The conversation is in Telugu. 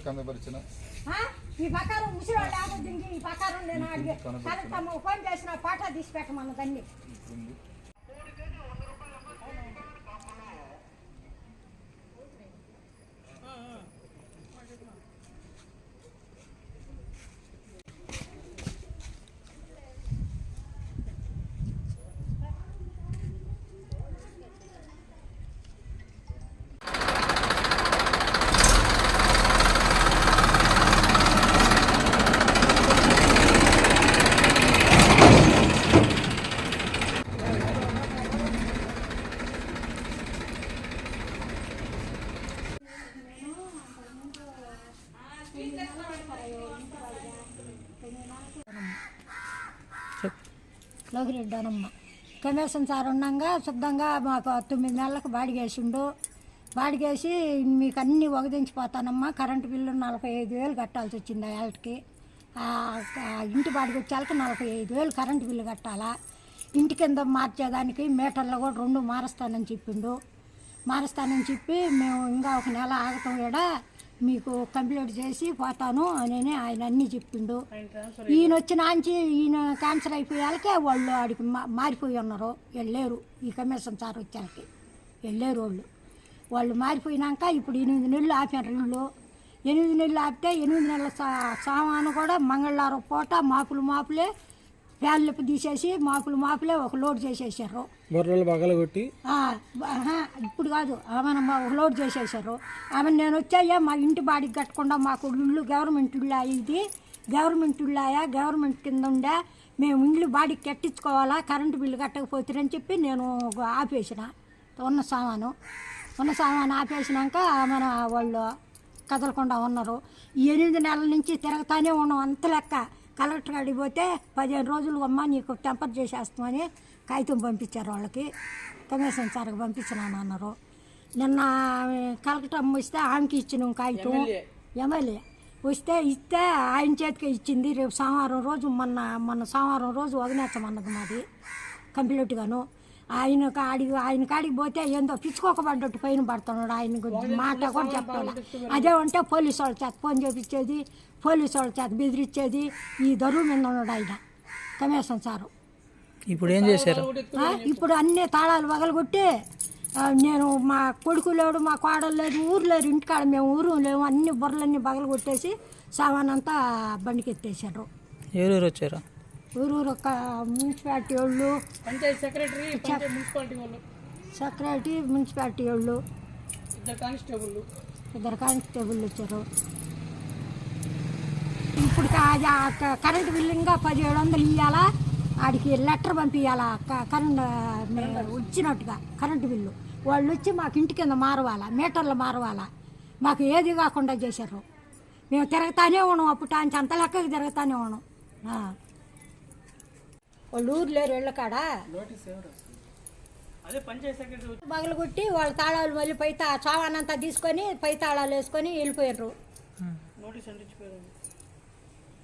కందపరిచిన ఆ? ఈ వాళ్ళు ఆగొద్దు ఇంక ఈ ప్రకారం నేను అడిగే కరెక్ట్ ఫోన్ చేసిన పాట తీసి పెట్టమన్న దాన్ని ఉంది లోకిరెడ్డి అనమ్మ కమిషన్ సార్ ఉన్నాగా శుద్ధంగా మాకు తొమ్మిది నెలలకు బాడిగేసిండు. బాడిగేసి మీకు అన్నీ వగదించిపోతానమ్మా కరెంటు బిల్లు నలభై ఐదు వేలు కట్టాల్సి వచ్చింది ఆ ఇంటి బాడికి వచ్చేళ్ళకి నలభై ఐదు వేలు కరెంటు బిల్లు కట్టాలా. ఇంటి కింద మార్చేదానికి మీటర్లో కూడా రెండు మారుస్తానని చెప్పిండు. మారుస్తానని చెప్పి మేము ఇంకా ఒక నెల ఆగటం కూడా మీకు కంప్లీట్ చేసి పోతాను అని ఆయన అన్నీ చెప్పిండు. ఈయన వచ్చిన ఆంచి ఈయన క్యాన్సర్ అయిపోయాకే వాళ్ళు ఆడికి మా- మారిపోయి ఉన్నారు. వెళ్ళలేరు. ఈ కమిషన్ సార్ వచ్చాకి వెళ్ళలేరు వాళ్ళు. వాళ్ళు మారిపోయినాక ఇప్పుడు ఎనిమిది నెలలు ఆపారు ఇల్లు. ఎనిమిది నెలలు ఆపితే ఎనిమిది నెలల సా- సామాను కూడా మంగళవారం పూట మాపులు మాపులే ఫ్యాన్లు తీసేసి మాపులు మాపులే ఒక లోడ్ చేసేసారు. బొర్రలు ఆ, ఆహా, ఇప్పుడు కాదు ఆమెను మా లోడ్ చేసేసారు. ఆమె నేను వచ్చాయా మా ఇంటి బాడికి కట్టకుండా మాకు ఇల్లు గవర్నమెంట్ ఇల్లు ఇది. గవర్నమెంట్ ఇల్లాయా గవర్నమెంట్ కింద ఉండే మేము ఇల్లు బాడికి కట్టించుకోవాలా కరెంటు బిల్లు కట్టకపోతారని చెప్పి నేను ఆపేసిన. ఉన్న సామాను. ఉన్న సామాను ఆపేసినాక మన వాళ్ళు కదలకుండా ఉన్నారు. ఎనిమిది నెలల నుంచి తిరగతానే ఉన్నాం అంత లెక్క. కలెక్టర్ కాడికి పోతే పదిహేను రోజులు అమ్మ నీకు టెంపర్ చేసేస్తామని కాగితం పంపించారు వాళ్ళకి. కమిషన్ సార్కి పంపించినాను అన్నారు. నిన్న కలెక్టర్ అమ్మ వస్తే ఆమెకి ఇచ్చిన కాగితం. ఎమ్మెల్యే. వస్తే ఇస్తే ఆయన చేతికి ఇచ్చింది. రేపు సోమవారం రోజు మొన్న మొన్న సోమవారం రోజు వదిలేచ్చమన్నది మాది. కంప్లీట్గాను. ఆయన కాడికి ఆయన కాడికి పోతే ఏందో పిచ్చుకోకబడ్డట్టు పైన పడుతున్నాడు ఆయన గురించి. మాట కూడా చెప్పాలి? అదే ఉంటే పోలీసు వాళ్ళ చేత ఫోన్ చేపించేది పోలీసు వాళ్ళ చేత బెదిరించేది ఈ దరువు మీద ఉన్నాడు ఆయన కమిషన్ సారు. ఇప్పుడు ఏం చేశారు? ఇప్పుడు అన్ని తాళాలు పగలగొట్టి నేను మా కొడుకు లేడు మా కోడలు లేదు ఊరు లేరు ఇంటికాడ మేము ఊరు లేము అన్ని బుర్రలన్నీ పగలగొట్టేసి సామాన్ అంతా బండికి ఎత్తేసారు ఎవరెవరు వచ్చారు? ఊరూరు ఒక మున్సిపాలిటీ వాళ్ళు పంచాయత్ సెక్రటరీ పంచాయత్ మున్సిపాలిటీ వాళ్ళు. సెక్రటరీ మున్సిపాలిటీ వాళ్ళు. ఇద్దరు కానిస్టేబుల్ ఇద్దరు కానిస్టేబుల్ వచ్చారు. ఇప్పుడు కరెంటు బిల్లు ఇంకా పదిహేడు వందలు ఇవ్వాలా ఆడికి లెటర్ పంపించాలా కరెంట్ వచ్చినట్టుగా కరెంటు బిల్లు. వాళ్ళు వచ్చి మాకు ఇంటి కింద మారవాలా? మీటర్లు మారవాలా? మాకు ఏది కాకుండా చేశారు. మేము తిరగతానే ఉన్నాం అప్పుడు అంత లెక్కకి తిరగతానే ఉన్నాం. వాళ్ళు ఊరు లేరు ఇళ్ళకాడ అదే పంచాయత్ సెక్రటరీ వచ్చి బగలు కొట్టి వాళ్ళ తాళాలు మళ్ళీ పై చావానంతా తీసుకొని పై తాళాలు వేసుకొని వెళ్ళిపోయారు నోటీస్ అంటించిపోయారు